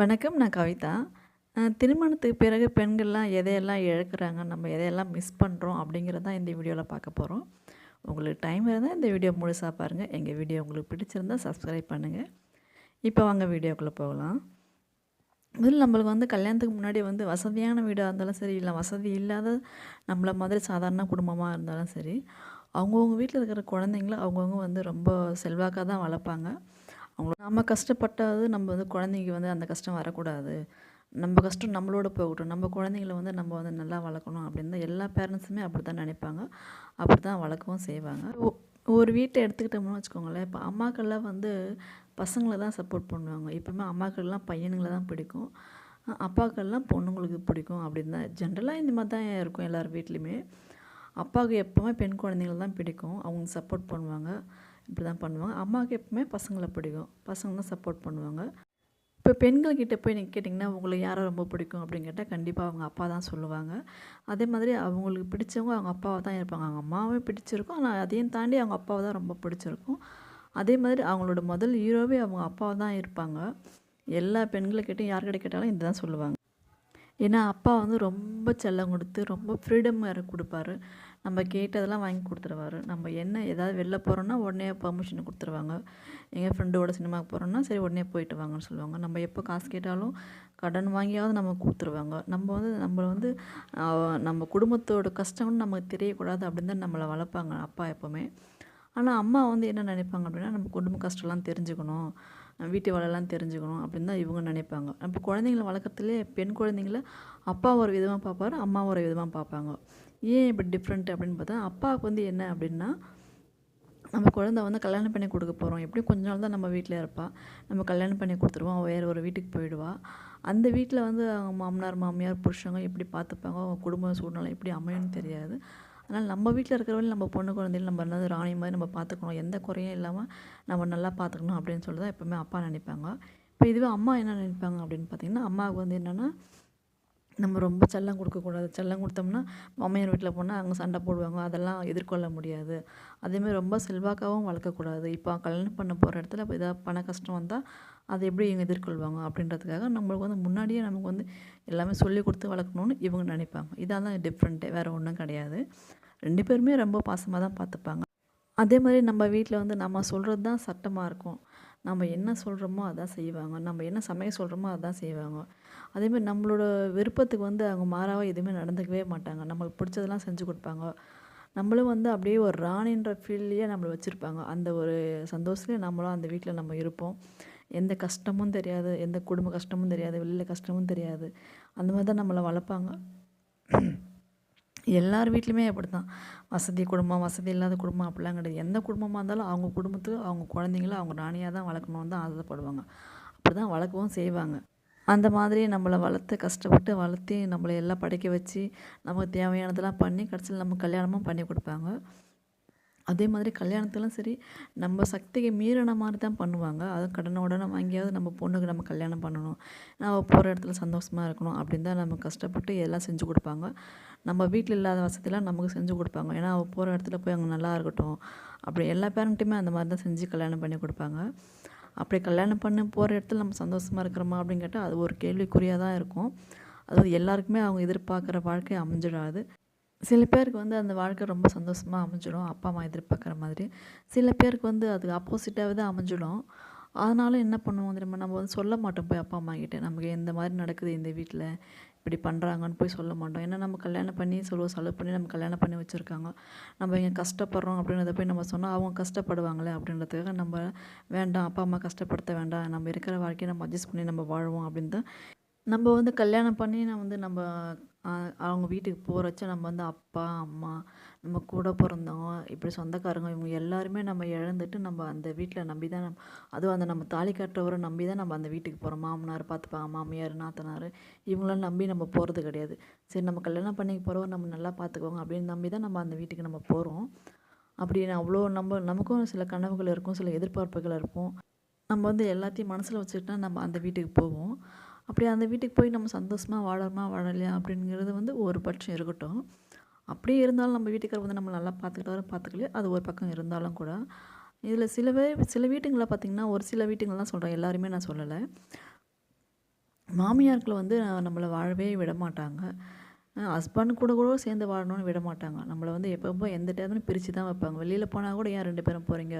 வணக்கம். நான் கவிதா. திருமணத்துக்கு பிறகு பெண்கள்லாம் எதையெல்லாம் இழக்குறாங்க, நம்ம எதையெல்லாம் மிஸ் பண்ணுறோம் அப்படிங்கிறது தான் இந்த வீடியோவில் பார்க்க போகிறோம் உங்களுக்கு டைம் இருந்தால் இந்த வீடியோ முழுசாக பாருங்கள் எங்கள் வீடியோ உங்களுக்கு பிடிச்சிருந்தா சப்ஸ்கிரைப் பண்ணுங்கள் இப்போ வாங்க வீடியோக்குள்ளே போகலாம். முதல்ல நம்மளுக்கு வந்து கல்யாணத்துக்கு முன்னாடி வந்து வசதியான வீடாக இருந்தாலும் சரி, இல்லை வசதி இல்லாத நம்மள மாதிரி சாதாரண குடும்பமாக இருந்தாலும் சரி, அவங்கவுங்க வீட்டில் இருக்கிற குழந்தைங்கள அவங்கவுங்க வந்து ரொம்ப செல்வாக்காக தான் வளர்ப்பாங்க. அவங்கள நம்ம கஷ்டப்பட்டது நம்ம வந்து குழந்தைங்க வந்து அந்த கஷ்டம் வரக்கூடாது. நம்ம கஷ்டம் நம்மளோட போகட்டும். நம்ம குழந்தைங்கள வந்து நம்ம வந்து நல்லா வளர்க்கணும் அப்படின்னு தான் எல்லா பேரண்ட்ஸுமே அப்படித்தான் நினைப்பாங்க. அப்படி தான் வளர்க்கவும் செய்வாங்க. ஒ ஒரு வீட்டை எடுத்துக்கிட்டோம்னு வச்சுக்கோங்களேன், இப்போ அம்மாக்கள்லாம் வந்து பசங்களை தான் சப்போர்ட் பண்ணுவாங்க. எப்பவுமே அம்மாக்கள்லாம் பையனுங்களை தான் பிடிக்கும். அப்பாக்கள்லாம் பொண்ணுங்களுக்கு பிடிக்கும் அப்படின்னு தான் ஜென்ரலாக இந்த மாதிரி தான் இருக்கும் எல்லார் வீட்லேயுமே அப்பாவுக்கு எப்போவுமே பெண் குழந்தைங்கள தான் பிடிக்கும். அவங்க சப்போர்ட் பண்ணுவாங்க. இப்படி தான் பண்ணுவாங்க. அம்மாவுக்கு எப்பவுமே பசங்களை பிடிக்கும். பசங்க தான் சப்போர்ட் பண்ணுவாங்க. இப்போ பெண்கள்கிட்ட போய் நீங்கள் கேட்டிங்கன்னா, உங்களுக்கு யாரை ரொம்ப பிடிக்கும் அப்படின்னு கேட்டால் கண்டிப்பாக அவங்க அப்பா தான் சொல்லுவாங்க. அதே மாதிரி அவங்களுக்கு பிடிச்சவங்க அவங்க அப்பாவை தான் இருப்பாங்க. அவங்க அம்மாவே பிடிச்சிருக்கும். ஆனால் அதையும் தாண்டி அவங்க அப்பாவை தான் ரொம்ப பிடிச்சிருக்கும். அதே மாதிரி அவங்களோட முதல் ஹீரோவே அவங்க அப்பாவை தான் இருப்பாங்க. எல்லா பெண்கள்கிட்டயும் யார்கிட்ட கேட்டாலும் இதுதான் சொல்லுவாங்க. ஏன்னா, அப்பா வந்து ரொம்ப செல்லம் கொடுத்து ரொம்ப ஃப்ரீடம் வேறு கொடுப்பாரு நம்ம கேட்டதெல்லாம் வாங்கி கொடுத்துருவாரு நம்ம என்ன ஏதாவது வெளில போகிறோன்னா உடனே பர்மிஷன் கொடுத்துருவாங்க எங்கள் ஃப்ரெண்டோட சினிமாவுக்கு போகிறோன்னா சரி உடனே போயிட்டு வாங்கன்னு சொல்லுவாங்க. நம்ம எப்போ காசு கேட்டாலும் கடன் வாங்கியாவது நம்ம கொடுத்துருவாங்க நம்ம வந்து நம்மளை வந்து நம்ம குடும்பத்தோட கஷ்டம்னு நமக்கு தெரியக்கூடாது அப்படின்னு தான் நம்மளை வளர்ப்பாங்க அப்பா எப்போவுமே ஆனால் அம்மா வந்து என்ன நினைப்பாங்க அப்படின்னா, நம்ம குடும்ப கஷ்டம்லாம் தெரிஞ்சுக்கணும். வீட்டு வேலைலாம் தெரிஞ்சுக்கணும் அப்படின்னு தான் இவங்க நினைப்பாங்க. நம்ம குழந்தைங்கள வளர்க்குறதுலேயே பெண் குழந்தைங்கள அப்பா ஒரு விதமாக பார்ப்பாரு, அம்மா ஒரு விதமாக பார்ப்பாங்க. ஏன் இப்படி டிஃப்ரெண்ட் அப்படின்னு பார்த்தா, அப்பாவுக்கு வந்து என்ன அப்படின்னா, நம்ம குழந்தை வந்து கல்யாணம் பண்ணி கொடுக்க போகிறோம் எப்படி கொஞ்ச நாள் தான் நம்ம வீட்டில் இருப்பாள் நம்ம கல்யாணம் பண்ணி கொடுத்துருவோம் அவ வேறு ஒரு வீட்டுக்கு போயிடுவா. அந்த வீட்டில் வந்து அவங்க மாமனார், மாமியார், புருஷங்க எப்படி பார்த்துப்பாங்க, அவங்க குடும்ப சூழ்நிலை எப்படி அமையும்னு தெரியாது. அதனால் நம்ம வீட்டில் இருக்கிறவங்க நம்ம பொண்ணு குழந்தைகள நம்ம என்னது ராணி மாதிரி நம்ம பார்த்துக்கணும். எந்த குறையும் இல்லாமல் நம்ம நல்லா பார்த்துக்கணும் அப்படின்னு சொல்லி தான் எப்போவுமே அப்பா நினைப்பாங்க. இப்போ இதுவே அம்மா என்ன நினைப்பாங்க அப்படின்னு பார்த்தீங்கன்னா, அம்மாவுக்கு வந்து என்னென்னா நம்ம ரொம்ப செல்லம் கொடுக்கக்கூடாது செல்லம் கொடுத்தோம்னா மாமியார் வீட்டில் போனால் அவங்க சண்டை போடுவாங்க. அதெல்லாம் எதிர்கொள்ள முடியாது. அதேமாதிரி ரொம்ப செல்வாக்காகவும் வளர்க்கக்கூடாது. இப்போ கல்யாணம் பண்ண போகிற இடத்துல இப்போ ஏதாவது பண கஷ்டம் வந்தால் அதை எப்படி இவங்க எதிர்கொள்வாங்க அப்படின்றதுக்காக நம்மளுக்கு வந்து முன்னாடியே நமக்கு வந்து எல்லாமே சொல்லிக் கொடுத்து வளர்க்கணும்னு இவங்க நினைப்பாங்க. இதான் தான் டிஃப்ரெண்ட்டே. வேறு ஒன்றும் கிடையாது. ரெண்டு பேருமே ரொம்ப பாசமாக தான் பார்த்துப்பாங்க. அதே மாதிரி நம்ம வீட்டில் வந்து நம்ம சொல்கிறது தான் சட்டமாக இருக்கும். நம்ம என்ன சொல்றோமோ அதான் செய்வாங்க. நம்ம என்ன சமைக்க சொல்றோமோ அதான் செய்வாங்க. அதேமாரி நம்மளோட விருப்பத்துக்கு வந்து அவங்க மாறாவா எதுவுமே நடந்துக்கவே மாட்டாங்க. நம்மளுக்கு பிடிச்சதெல்லாம் செஞ்சு குடுப்பாங்க. நம்மளும் வந்து அப்படியே ஒரு ராணின்ற ஃபீல்லயே நம்மள வச்சிருப்பாங்க. அந்த ஒரு சந்தோஷத்திலே நம்மளும் அந்த வீட்ல நம்ம இருப்போம். எந்த கஷ்டமும் தெரியாது. எந்த குடும்ப கஷ்டமும் தெரியாது. வெளில கஷ்டமும் தெரியாது. அந்த மாரி தான் நம்மள வளர்ப்பாங்க. எல்லார் வீட்லேயுமே அப்படி தான் வசதி குடும்பம், வசதி இல்லாத குடும்பம் அப்படிலாம் கிடையாது. எந்த குடும்பமாக இருந்தாலும் அவங்க குடும்பத்தில் அவங்க குழந்தைங்கள அவங்க ராணியாக தான் வளர்க்கணும்னு தான் ஆசைப்படுவாங்க. அப்படி தான் வளர்க்கவும் செய்வாங்க. அந்த மாதிரி நம்மளை வளர்த்து கஷ்டப்பட்டு வளர்த்து நம்மள எல்லாம் படிக்க வச்சு, நமக்கு தேவையானதெல்லாம் பண்ணி கடைசியில் நம்ம கல்யாணமும் பண்ணி கொடுப்பாங்க அதே மாதிரி கல்யாணத்திலும் சரி, நம்ம சக்திக்கு மீறின மாதிரி தான் பண்ணுவாங்க. அதுவும் கடன உடனே வாங்கியாவது நம்ம பொண்ணுக்கு நம்ம கல்யாணம் பண்ணணும். நம்ம போகிற இடத்துல சந்தோஷமாக இருக்கணும் அப்படின்னு தான் நம்ம கஷ்டப்பட்டு எல்லாம் செஞ்சு கொடுப்பாங்க நம்ம வீட்டில் இல்லாத வசதியெலாம் நமக்கு செஞ்சு கொடுப்பாங்க ஏன்னா, அவள் போகிற இடத்துல போய் அங்கே நல்லா இருக்கட்டும். அப்படி எல்லா பேரண்ட்டுமே அந்த மாதிரி தான் செஞ்சு கல்யாணம் பண்ணி கொடுப்பாங்க அப்படி கல்யாணம் பண்ணி போகிற இடத்துல நம்ம சந்தோஷமாக இருக்கிறோமா அப்படின்னு கேட்டால் அது ஒரு கேள்விக்குறியாக தான் இருக்கும். அது எல்லாருக்குமே அவங்க எதிர்பார்க்குற வாழ்க்கை அமைஞ்சிடாது. சில பேருக்கு வந்து அந்த வாழ்க்கை ரொம்ப சந்தோஷமாக அமைஞ்சிடும். அப்பா, அம்மா எதிர்பார்க்குற மாதிரி. சில பேருக்கு வந்து அது ஆப்போசிட்டாகவே தான் அமைஞ்சிடும். அதனால என்ன பண்ணுவோம் தெரியுமா? நம்ம வந்து சொல்ல மாட்டோம் போய் அப்பா, அம்மா கிட்டே நமக்கு எந்த மாதிரி நடக்குது இந்த வீட்டில் இப்படி பண்ணுறாங்கன்னு போய் சொல்ல மாட்டோம். ஏன்னா, நம்ம கல்யாணம் பண்ணி சொல்லுவோம் செலவு பண்ணி நம்ம கல்யாணம் பண்ணி வச்சுருக்காங்க நம்ம இங்கே கஷ்டப்படுறோம் அப்படின்றத போய் நம்ம சொன்னால் அவங்க கஷ்டப்படுவாங்களே அப்படின்றதுக்காக நம்ம வேண்டாம் அப்பா, அம்மா கஷ்டப்படுத்த வேண்டாம். நம்ம இருக்கிற வாழ்க்கையை நம்ம அட்ஜஸ்ட் பண்ணி நம்ம வாழ்வோம் அப்படின்னு தான் நம்ம வந்து கல்யாணம் பண்ணி நான் வந்து நம்ம அவங்க வீட்டுக்கு போகிறச்ச நம்ம வந்து அப்பா, அம்மா, நம்ம கூட பிறந்தோம் இப்படி சொந்தக்காரங்க இவங்க எல்லாருமே நம்ம இழந்துட்டு நம்ம அந்த வீட்டில் நம்பி தான் நம் அதுவும் அந்த நம்ம தாலி கட்டுறவரை நம்பி தான் நம்ம அந்த வீட்டுக்கு போகிறோம் மாமனார் பார்த்துப்பாங்க, மாமியார், நாத்தனார் இவங்களாம் நம்பி நம்ம போகிறது கிடையாது. சரி நம்ம கல்யாணம் பண்ணிக்க போகிறவர் நம்ம நல்லா பார்த்துக்குவாங்க அப்படின்னு நம்பி தான் நம்ம அந்த வீட்டுக்கு நம்ம போகிறோம் அப்படி அவ்வளோ நம்ம நமக்கும் சில கனவுகள் இருக்கும். சில எதிர்பார்ப்புகள் இருக்கும். நம்ம வந்து எல்லாத்தையும் மனசில் வச்சுக்கிட்டா நம்ம அந்த வீட்டுக்கு போவோம். அப்படி அந்த வீட்டுக்கு போய் நம்ம சந்தோஷமாக வாழறோமா, வாழலையா அப்படிங்கிறது வந்து ஒரு பட்சம் இருக்கட்டும். அப்படியே இருந்தாலும் நம்ம வீட்டுக்காரர் வந்து நம்ம நல்லா பார்த்துக்கிட்டாரு, பார்த்துக்கலையோ அது ஒரு பக்கம் இருந்தாலும் கூட, இதில் சில பேர் சில வீட்டுங்களை பார்த்தீங்கன்னா, ஒரு சில வீட்டுங்கள்லாம் சொல்கிறேன் எல்லாருமே நான் சொல்லலை. மாமியார்களை வந்து நம்மளை வாழவே விட மாட்டாங்க. ஹஸ்பண்ட் கூட கூட சேர்ந்து வாழணும்னு விட மாட்டாங்க. நம்மளை வந்து எப்பப்போ எந்த டைம்லையும் பிரித்து தான் வைப்பாங்க. வெளியில் போனால் கூட ஏன் ரெண்டு பேரும் போகிறீங்க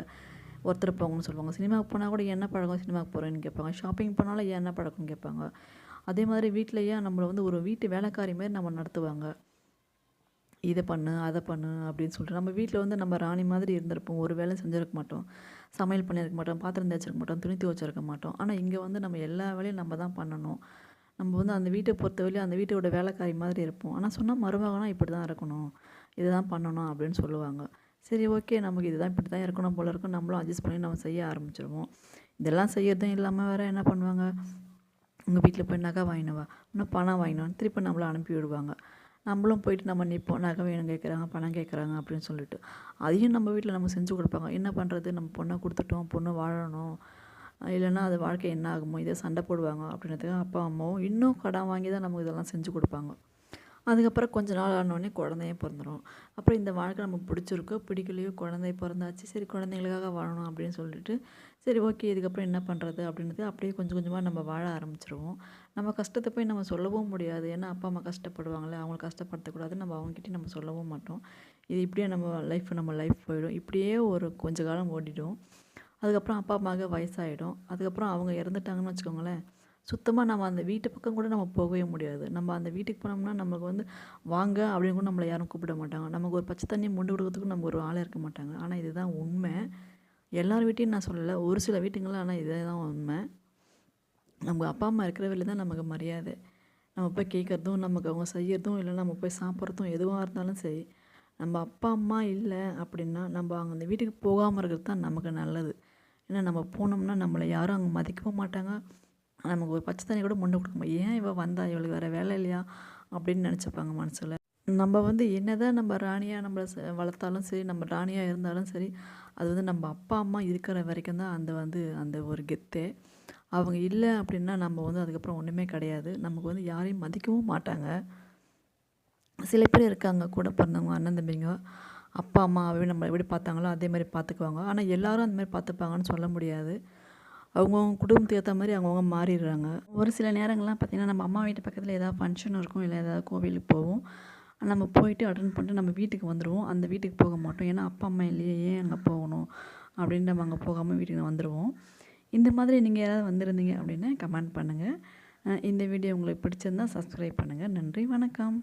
ஒருத்தர் போங்கன்னு சொல்லுவாங்க. சினிமாவுக்கு போனால் கூட என்ன பழக்கம் சினிமாவுக்கு போகிறேன்னு கேட்பாங்க. ஷாப்பிங் போனாலும் என்ன பழக்கம்னு கேட்பாங்க. அதே மாதிரி வீட்டிலையே நம்மளை வந்து ஒரு வீட்டு வேலைக்காரி மாரி நம்ம நடத்துவாங்க. இதை பண்ணு அதை பண்ணு அப்படின்னு சொல்லிட்டு நம்ம வீட்டில் வந்து நம்ம ராணி மாதிரி இருந்திருப்போம். ஒரு வேலையும் செஞ்சுருக்க மாட்டோம். சமையல் பண்ணியிருக்க மாட்டோம். பாத்திரம் தேய்ச்சிருக்க மாட்டோம். துணி துவச்சிருக்க மாட்டோம். ஆனால் இங்கே வந்து நம்ம எல்லா வேலையும் நம்ம தான் பண்ணணும். நம்ம வந்து அந்த வீட்டை பொறுத்தவரையிலும் அந்த வீட்டோட வேலைக்காரி மாதிரி இருப்போம். ஆனால் சொன்னால் மருமகனா இப்படி தான் இருக்கணும். இதை தான் பண்ணணும் அப்படின்னு சொல்லுவாங்க. சரி ஓகே. நமக்கு இதுதான் இப்படி தான் இருக்கணும் போல இருக்கும் நம்மளும் அட்ஜஸ்ட் பண்ணி நம்ம செய்ய ஆரம்பிச்சிருவோம். இதெல்லாம் செய்யறதும் இல்லாமல் வேறு என்ன பண்ணுவாங்க? உங்கள் வீட்டில் போய் நகை வாங்கினவா இன்னும் பணம் வாங்கினோம் திருப்பி நம்மளை அனுப்பி விடுவாங்க. நம்மளும் போயிட்டு நம்ம நிற்போம் நகை வேணும் கேட்குறாங்க பணம் கேட்குறாங்க அப்படின்னு சொல்லிட்டு. அதையும் நம்ம வீட்டில் நம்ம செஞ்சு கொடுப்பாங்க. என்ன பண்ணுறது நம்ம பொண்ணை கொடுத்துட்டோம். பொண்ணு வாழணும். இல்லைன்னா அது வாழ்க்கை என்ன ஆகுமோ? இதை சண்டை போடுவாங்க அப்படின்றதுக்காக அப்பா அம்மாவும் இன்னும் கடன் வாங்கி தான் நமக்கு இதெல்லாம் செஞ்சு கொடுப்பாங்க. அதுக்கப்புறம் கொஞ்ச நாள் ஆனோடனே குழந்தைய பிறந்துடும் அப்புறம் இந்த வாழ்க்கை நமக்கு பிடிச்சிருக்கோ பிடிக்கலையோ குழந்தை பிறந்தாச்சு சரி குழந்தைங்களுக்காக வாழணும் அப்படின்னு சொல்லிட்டு சரி ஓகே இதுக்கப்புறம் என்ன பண்ணுறது அப்படின்றது அப்படியே கொஞ்சம் கொஞ்சமாக நம்ம வாழ ஆரம்பிச்சிருவோம். நம்ம கஷ்டத்தை போய் நம்ம சொல்லவும் முடியாது. ஏன்னா அப்பா அம்மா கஷ்டப்படுவாங்களே அவங்கள கஷ்டப்படுத்தக்கூடாது நம்ம அவங்ககிட்ட நம்ம சொல்லவும் மாட்டோம். இது இப்படியே நம்ம லைஃப் நம்ம லைஃப் போயிடும். இப்படியே ஒரு கொஞ்ச காலம் ஓடிடும். அதுக்கப்புறம் அப்பா அம்மாவுக்கு வயசாகிடும் அதுக்கப்புறம் அவங்க இறந்துட்டாங்கன்னு வச்சுக்கோங்களேன் சுத்தமாக நம்ம அந்த வீட்டு பக்கம் கூட நம்ம போகவே முடியாது. நம்ம அந்த வீட்டுக்கு போனோம்னா நமக்கு வந்து வாங்க அப்படின்னு கூட நம்மளை யாரும் கூப்பிட மாட்டாங்க. நமக்கு ஒரு பச்சை தண்ணி முண்டு கொடுக்கறதுக்கு நம்ம ஒரு ஆளே இருக்க மாட்டாங்க. ஆனால் இதுதான் உண்மை. எல்லார் வீட்டையும் நான் சொல்லலை. ஒரு சில வீட்டுங்களில் ஆனால் இதே தான் உண்மை. நம்ம அப்பா அம்மா இருக்கிற வெளில தான் நமக்கு மரியாதை. நம்ம போய் கேட்குறதும் நமக்கு அவங்க செய்யறதும் இல்லை நம்ம போய் சாப்பிட்றதும் எதுவாக இருந்தாலும் சரி நம்ம அப்பா அம்மா இல்லை அப்படின்னா நம்ம அங்கே அந்த வீட்டுக்கு போகாமல் இருக்கிறது தான் நமக்கு நல்லது. ஏன்னா நம்ம போனோம்னா நம்மளை யாரும் அங்கே மதிக்கவும் மாட்டாங்க. நமக்கு ஒரு பச்சை தண்ணி கூட முன்னே கொடுக்க முடியும் ஏன் இவள் வந்தா? இவளுக்கு வேறு வேலை இல்லையா? அப்படின்னு நினச்சிப்பாங்க மனசில். நம்ம வந்து என்ன தான் நம்ம ராணியாக நம்மளை வளர்த்தாலும் சரி நம்ம ராணியாக இருந்தாலும் சரி அது வந்து நம்ம அப்பா அம்மா இருக்கிற வரைக்கும் தான் அந்த வந்து அந்த ஒரு கெத்தே. அவங்க இல்லை அப்படின்னா நம்ம வந்து அதுக்கப்புறம் ஒன்றுமே கிடையாது. நமக்கு வந்து யாரையும் மதிக்கவும் மாட்டாங்க. சில பேர் இருக்காங்க கூட பிறந்தவங்க அண்ணன் தம்பிங்க. அப்பா அம்மாவே நம்ம எப்படி பார்த்தாங்களோ அதே மாதிரி பார்த்துக்குவாங்க. ஆனால் எல்லாரும் அந்த மாதிரி பார்த்துப்பாங்கன்னு சொல்ல முடியாது. அவங்கவுங்க குடும்பத்துக்கு ஏற்ற மாதிரி அவங்கவுங்க மாறிடுறாங்க. ஒரு சில நேரங்கள்லாம் பார்த்திங்கன்னா நம்ம அம்மா வீட்டு பக்கத்தில் ஏதாவது ஃபங்க்ஷன் இருக்கும் இல்லை ஏதாவது கோவிலுக்கு போவோம். நம்ம போயிட்டு அட்டன் பண்ணிட்டு நம்ம வீட்டுக்கு வந்துடுவோம் அந்த வீட்டுக்கு போக மாட்டோம். ஏன்னா அப்பா அம்மா இல்லையே ஏன் அங்கே போகணும். அப்படின்னு நம்ம அங்கே போகாமல் வீட்டுக்கு வந்துடுவோம் இந்த மாதிரி நீங்கள் யாராவது வந்திருந்தீங்க அப்படின்னு கமெண்ட் பண்ணுங்கள் இந்த வீடியோ உங்களுக்கு பிடிச்சிருந்தா சப்ஸ்கிரைப் பண்ணுங்கள் நன்றி வணக்கம்.